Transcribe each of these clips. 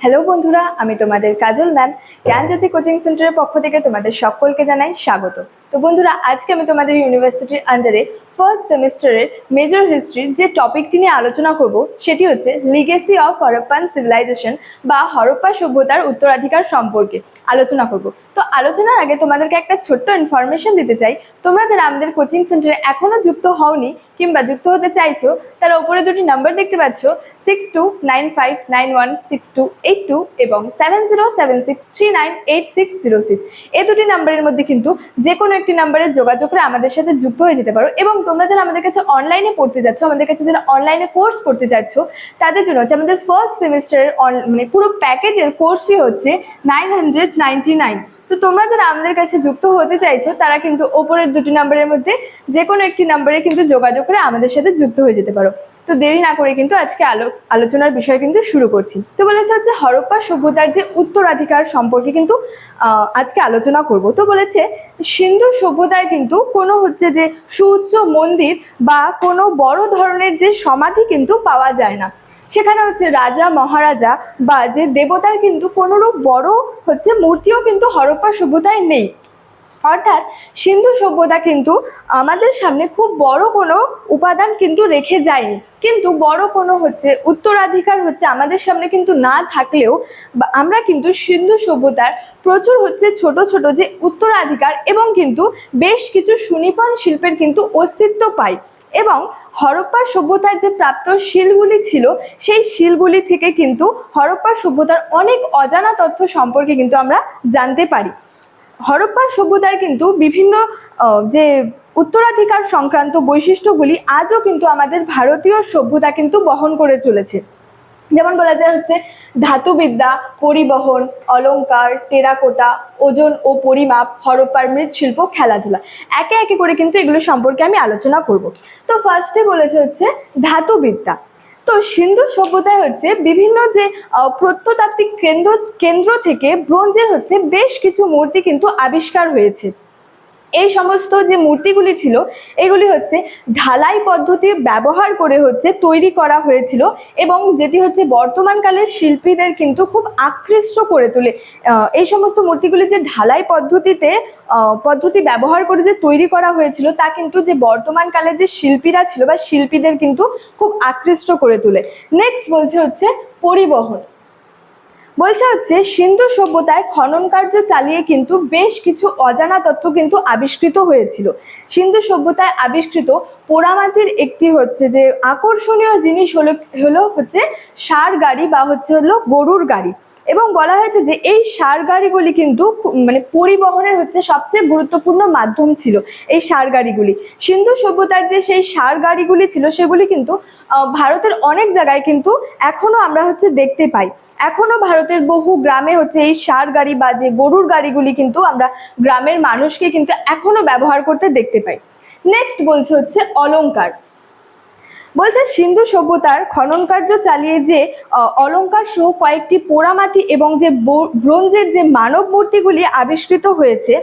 Hello বন্ধুরা, আমি তোমাদের কাজল ম্যাম। জ্ঞানজ্যোতি কোচিং সেন্টারের পক্ষ থেকে তোমাদের সকলকে জানাই স্বাগত। তো বন্ধুরা, আজকে আমি তোমাদের ইউনিভার্সিটির আন্ডারে ফার্স্ট সেমিস্টারের মেজর হিস্ট্রির যে টপিকটি নিয়ে আলোচনা করব, সেটি হচ্ছে লিগেসি অফ হরপ্পান সিভিলাইজেশন বা হরপ্পা সভ্যতার উত্তরাধিকার সম্পর্কে আলোচনা করব। তো আলোচনার আগে তোমাদেরকে একটা ছোট্ট ইনফরমেশন দিতে চাই। তোমরা যারা আমাদের কোচিং সেন্টারে এখনও যুক্ত হওনি কিংবা যুক্ত হতে চাইছো, তারা উপরে দুটি নাম্বার দেখতে পাচ্ছ six two nine five nine one six two eight two এবং seven zero seven six three nine eight six zero six এই দুটি নাম্বারের মধ্যে কিন্তু যে কোনো একটি নাম্বারে যোগাযোগ করে আমাদের সাথে যুক্ত হয়ে যেতে পারো এবং তোমরা যারা আমাদের কাছে অনলাইনে পড়তে যাচ্ছ, আমাদের কাছে যারা অনলাইনে কোর্স করতে যাচ্ছ, তাদের জন্য হচ্ছে আমাদের ফার্স্ট সেমিস্টারের মানে পুরো প্যাকেজের কোর্স ফি হচ্ছে নাইন হান্ড্রেড নাইনটি নাইন তো তোমরা যারা আমাদের কাছে যুক্ত হতে চাইছো, তারা কিন্তু ওপরের দুটি নাম্বারের মধ্যে যে কোনো একটি নাম্বারে কিন্তু যোগাযোগ করে আমাদের সাথে যুক্ত হয়ে যেতে পারো। তো দেরি না করে কিন্তু আজকে আলো, আলোচনার বিষয় কিন্তু শুরু করছি। তো বলেছে হচ্ছে হরপ্পা সভ্যতার যে উত্তরাধিকার সম্পর্কে কিন্তু আজকে আলোচনা করব। তো বলেছে, সিন্ধু সভ্যতায় কিন্তু কোনো হচ্ছে যে সুউচ্চ মন্দির বা কোনো বড় ধরনের যে সমাধি কিন্তু পাওয়া যায় না। সেখানে হচ্ছে রাজা, মহারাজা বা যে দেবতার কিন্তু কোনোরূপ বড় হচ্ছে মূর্তিও কিন্তু হরপ্পা সভ্যতায় নেই। অর্থাৎ সিন্ধু সভ্যতা কিন্তু আমাদের সামনে খুব বড় কোনো উপাদান কিন্তু রেখে যায়নি। কিন্তু বড় কোনো হচ্ছে উত্তরাধিকার হচ্ছে আমাদের সামনে কিন্তু না থাকলেও আমরা কিন্তু সিন্ধু সভ্যতার প্রচুর হচ্ছে ছোট ছোট যে উত্তরাধিকার এবং কিন্তু বেশ কিছু সুনিপন শিল্পের কিন্তু অস্তিত্ব পাই এবং হরপ্পা সভ্যতার যে প্রাপ্ত শিলগুলি ছিল সেই শিলগুলি থেকে কিন্তু হরপ্পা সভ্যতার অনেক অজানা তথ্য সম্পর্কে কিন্তু আমরা জানতে পারি। হরপ্পা সভ্যতার কিন্তু বিভিন্ন যে উত্তরাধিকার সংক্রান্ত বৈশিষ্ট্যগুলি আজও কিন্তু আমাদের ভারতীয় সভ্যতা কিন্তু বহন করে চলেছে। যেমন বলা যায় হচ্ছে ধাতুবিদ্যা, পরিবহন, অলংকার, টেরাকোটা, ওজন ও পরিমাপ, হরপ্পার মৃৎশিল্প, খেলাধুলা। একে একে করে কিন্তু এগুলো সম্পর্কে আমি আলোচনা করব। তো ফার্স্টে বলেছে হচ্ছে ধাতুবিদ্যা। তো সিন্ধু সভ্যতায় হচ্ছে বিভিন্ন যে প্রত্নতাত্ত্বিক কেন্দ্র কেন্দ্র থেকে ব্রোঞ্জের হচ্ছে বেশ কিছু মূর্তি কিন্তু আবিষ্কার হয়েছে। এই সমস্ত যে মূর্তিগুলি ছিল, এগুলি হচ্ছে ঢালাই পদ্ধতি ব্যবহার করে হচ্ছে তৈরি করা হয়েছিল এবং যেটি হচ্ছে বর্তমানকালের শিল্পীদের কিন্তু খুব আকৃষ্ট করে তোলে। এই সমস্ত মূর্তিগুলি যে ঢালাই পদ্ধতিতে পদ্ধতি ব্যবহার করে যে তৈরি করা হয়েছিল, তা কিন্তু যে বর্তমানকালে যে শিল্পীরা ছিল বা শিল্পীদের কিন্তু খুব আকৃষ্ট করে তোলে। নেক্সট বলছে হচ্ছে পরিবহন। বলছে হচ্ছে, সিন্ধু সভ্যতায় খনন কার্য চালিয়ে কিন্তু বেশ কিছু অজানা তথ্য কিন্তু আবিষ্কৃত হয়েছিল। সিন্ধু সভ্যতায় আবিষ্কৃত পোড়ামাটির একটি হচ্ছে যে আকর্ষণীয় জিনিস হলো হলো হচ্ছে সার গাড়ি বা হচ্ছে হলো গরুর গাড়ি। এবং বলা হয়েছে যে এই সার গাড়িগুলি কিন্তু মানে পরিবহনের হচ্ছে সবচেয়ে গুরুত্বপূর্ণ মাধ্যম ছিল এই সার গাড়িগুলি। সিন্ধু সভ্যতার যে সেই সার গাড়িগুলি ছিল সেগুলি কিন্তু ভারতের অনেক জায়গায় কিন্তু এখনও আমরা হচ্ছে দেখতে পাই। এখনও ভারতের বহু গ্রামে হচ্ছে এই সার গাড়ি বা যে গরুর গাড়িগুলি কিন্তু আমরা গ্রামের মানুষকে কিন্তু এখনও ব্যবহার করতে দেখতে পাই। নেক্সট বলছে হচ্ছে অলঙ্কার বলছে সিন্ধু সভ্যতার খনন কার্য চালিয়ে যে অলঙ্কার সহ কয়েকটি পোড়ামাটি এবং যে ব্রোঞ্জের যে মানব মূর্তিগুলি আবিষ্কৃত হয়েছে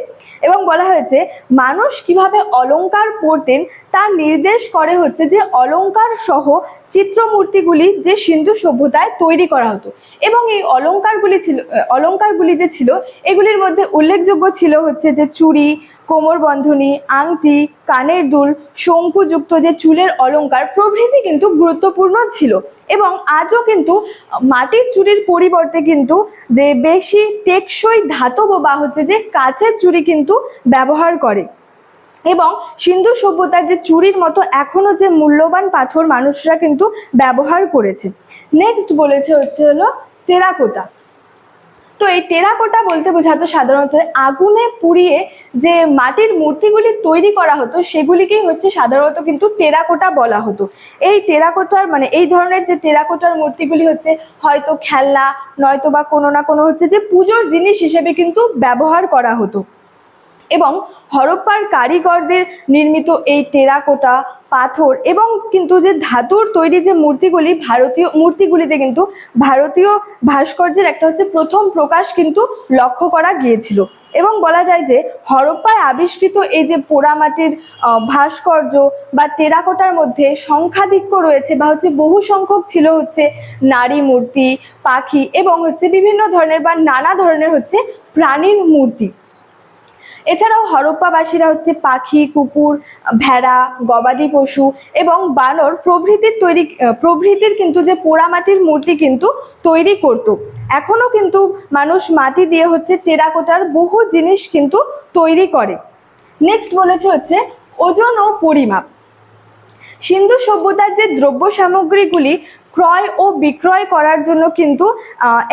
এবং বলা হয়েছে মানুষ কীভাবে অলংকার পরতেন তা নির্দেশ করে হচ্ছে যে অলঙ্কার সহ চিত্রমূর্তিগুলি যে সিন্ধু সভ্যতায় তৈরি করা হতো। এবং এই অলঙ্কারগুলি ছিল আহ, অলংকারগুলি যে ছিল এগুলির মধ্যে উল্লেখযোগ্য ছিল হচ্ছে যে চুড়ি কোমর বন্ধনী, আংটি, কানের দুল, শঙ্কুযুক্ত যে চুলের অলঙ্কার, প্রভৃতি কিন্তু গুরুত্বপূর্ণ ছিল। এবং আজও কিন্তু মাটির চুরির পরিবর্তে কিন্তু যে বেশি টেকসই ধাতব বা হচ্ছে যে কাছের চুরি কিন্তু ব্যবহার করে। এবং সিন্ধু সভ্যতার যে চুরির মতো এখনও যে মূল্যবান পাথর মানুষরা কিন্তু ব্যবহার করেছে। নেক্সট বলেছে হচ্ছে হলো টেরাকোটা। তো এই টেরাকোটা বলতে বোঝাতো সাধারণত আগুনে পুড়িয়ে যে মাটির মূর্তিগুলি তৈরি করা হতো, সেগুলিকেই হচ্ছে সাধারণত কিন্তু টেরাকোটা বলা হতো। এই টেরাকোটার মানে এই ধরনের যে টেরাকোটার মূর্তিগুলি হচ্ছে, হয়তো খেলনা নয়তো বা কোনো না কোনো হচ্ছে যে পুজোর জিনিস হিসেবে কিন্তু ব্যবহার করা হতো। এবং হরপ্পার কারিগরদের নির্মিত এই টেরাকোটা, পাথর এবং কিন্তু যে ধাতুর তৈরি যে মূর্তিগুলি, ভারতীয় মূর্তিগুলিতে কিন্তু ভারতীয় ভাস্কর্যের একটা হচ্ছে প্রথম প্রকাশ কিন্তু লক্ষ্য করা গিয়েছিল। এবং বলা যায় যে হরপ্পায় আবিষ্কৃত এই যে পোড়ামাটির ভাস্কর্য বা টেরাকোটার মধ্যে সংখ্যাধিক্য রয়েছে বা হচ্ছে বহু সংখ্যক ছিল হচ্ছে নারী মূর্তি, পাখি এবং হচ্ছে বিভিন্ন ধরনের বা নানা ধরনের হচ্ছে প্রাণীর মূর্তি। এছাড়াও হরপ্পাবাসীরা হচ্ছে পাখি, কুকুর, ভেড়া, গবাদি পশু এবং বানর প্রভৃতির তৈরি, প্রভৃতির কিন্তু যে পোড়ামাটির মূর্তি কিন্তু তৈরি করত। এখনও কিন্তু মানুষ মাটি দিয়ে হচ্ছে টেরাকোটার বহু জিনিস কিন্তু তৈরি করে। নেক্সট বলেছে হচ্ছে ওজন ও পরিমাপ। সিন্ধু সভ্যতার যে দ্রব্য সামগ্রীগুলি ক্রয় ও বিক্রয় করার জন্য কিন্তু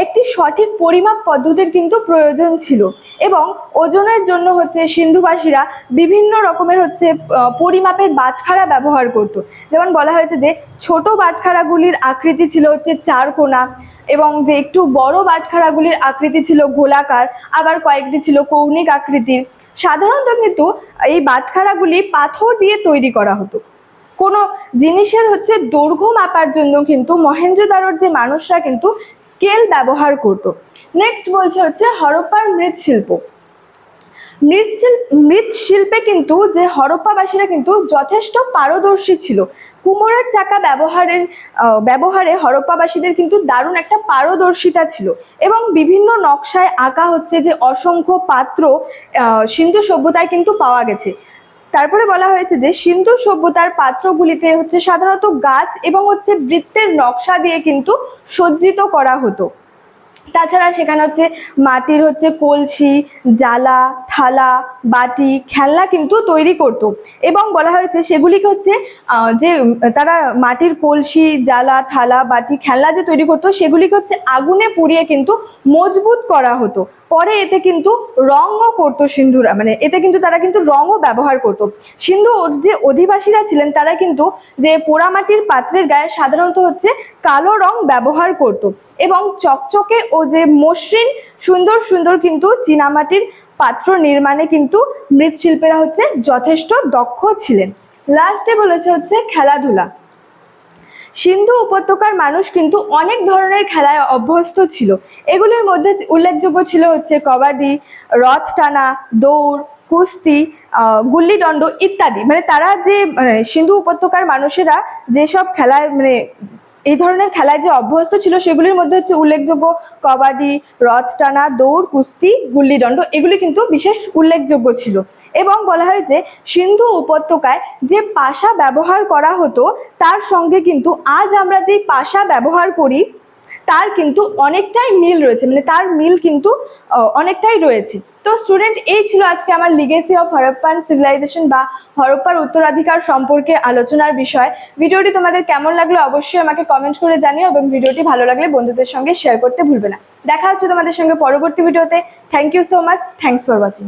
একটি সঠিক পরিমাপ পদ্ধতির কিন্তু প্রয়োজন ছিল। এবং ওজনের জন্য হচ্ছে সিন্ধুবাসীরা বিভিন্ন রকমের হচ্ছে পরিমাপের বাটখারা ব্যবহার করত। যেমন বলা হয়েছে যে, ছোট বাটখারাগুলির আকৃতি ছিল হচ্ছে চার কোনা এবং যে একটু বড় বাটখারাগুলির আকৃতি ছিল গোলাকার, আবার কয়েকটি ছিল কৌণিক আকৃতির। সাধারণত কিন্তু এই বাটখারাগুলি পাথর দিয়ে তৈরি করা হতো। কোনো জিনিসের হচ্ছে দৈর্ঘ্য মাপার জন্য কিন্তু মহেঞ্জোদারোর যে মানুষরা কিন্তু স্কেল ব্যবহার করত। নেক্সট বলছে হচ্ছে হরপ্পার মৃৎশিল্প। মৃৎশিল্প মৃৎশিল্পে কিন্তু যে হরপ্পাবাসীরা কিন্তু যথেষ্ট পারদর্শী ছিল। কুমোরের চাকা ব্যবহারের ব্যবহারে হরপ্পাবাসীদের কিন্তু দারুণ একটা পারদর্শিতা ছিল এবং বিভিন্ন নকশায় আঁকা হচ্ছে যে অসংখ্য পাত্র সিন্ধু সভ্যতায় কিন্তু পাওয়া গেছে। তারপরে বলা হয়েছে যে সিন্ধু সভ্যতার পাত্রগুলিতে হচ্ছে সাধারণত গাছ এবং হচ্ছে বৃত্তের নকশা দিয়ে কিন্তু সজ্জিত করা হতো। তাছাড়া সেখানে হচ্ছে মাটির হচ্ছে কলসি জালা থালা, বাটি, খেলনা কিন্তু তৈরি করতো এবং বলা হয়েছে সেগুলিকে হচ্ছে যে তারা মাটির কলসি জালা থালা, বাটি, খেলনা যে তৈরি করতো সেগুলিকে হচ্ছে আগুনে পুড়িয়ে কিন্তু মজবুত করা হতো। পরে এতে কিন্তু রঙও করতো সিন্ধুরা মানে এতে কিন্তু তারা কিন্তু রঙও ব্যবহার করতো। সিন্ধু যে অধিবাসীরা ছিলেন, তারা কিন্তু যে পোড়ামাটির পাত্রের গায়ে সাধারণত হচ্ছে কালো রং ব্যবহার করত এবং চকচকে ও যে মসৃণ, সুন্দর সুন্দর কিন্তু চীনামাটির পাত্র নির্মাণে কিন্তু মৃৎশিল্পীরা হচ্ছে যথেষ্ট দক্ষ ছিলেন। লাস্টে বলেছে হচ্ছে খেলাধুলা। সিন্ধু উপত্যকার মানুষ কিন্তু অনেক ধরনের খেলায় অভ্যস্ত ছিল। এগুলির মধ্যে উল্লেখযোগ্য ছিল হচ্ছে কবাডি রথ টানা দৌড় কুস্তি আহ, গুল্লিদণ্ড ইত্যাদি। মানে তারা যে মানে, সিন্ধু উপত্যকার মানুষেরা যেসব খেলায় মানে এই ধরনের খেলায় যে অভ্যস্ত ছিল সেগুলির মধ্যে হচ্ছে উল্লেখযোগ্য কবাডি, রথ টানা, দৌড়, কুস্তি গুল্লিদণ্ড এগুলি কিন্তু বিশেষ উল্লেখযোগ্য ছিল। এবং বলা হয় যে সিন্ধু উপত্যকায় যে পাশা ব্যবহার করা হতো, তার সঙ্গে কিন্তু আজ আমরা যে পাশা ব্যবহার করি, তার কিন্তু অনেকটাই মিল রয়েছে। মানে তার মিল কিন্তু অনেকটাই রয়েছে। তো স্টুডেন্ট এই ছিল আজকে আমার লিগেসি অফ হরপ্পান সিভিলাইজেশন বা হরপ্পার উত্তরাধিকার সম্পর্কে আলোচনার বিষয়। ভিডিওটি তোমাদের কেমন লাগল অবশ্যই আমাকে কমেন্ট করে জানিও এবং ভিডিওটি ভালো লাগলে বন্ধুদের সঙ্গে শেয়ার করতে ভুলবে না। দেখা হচ্ছে তোমাদের সঙ্গে পরবর্তী ভিডিওতে thank you so much thanks for watching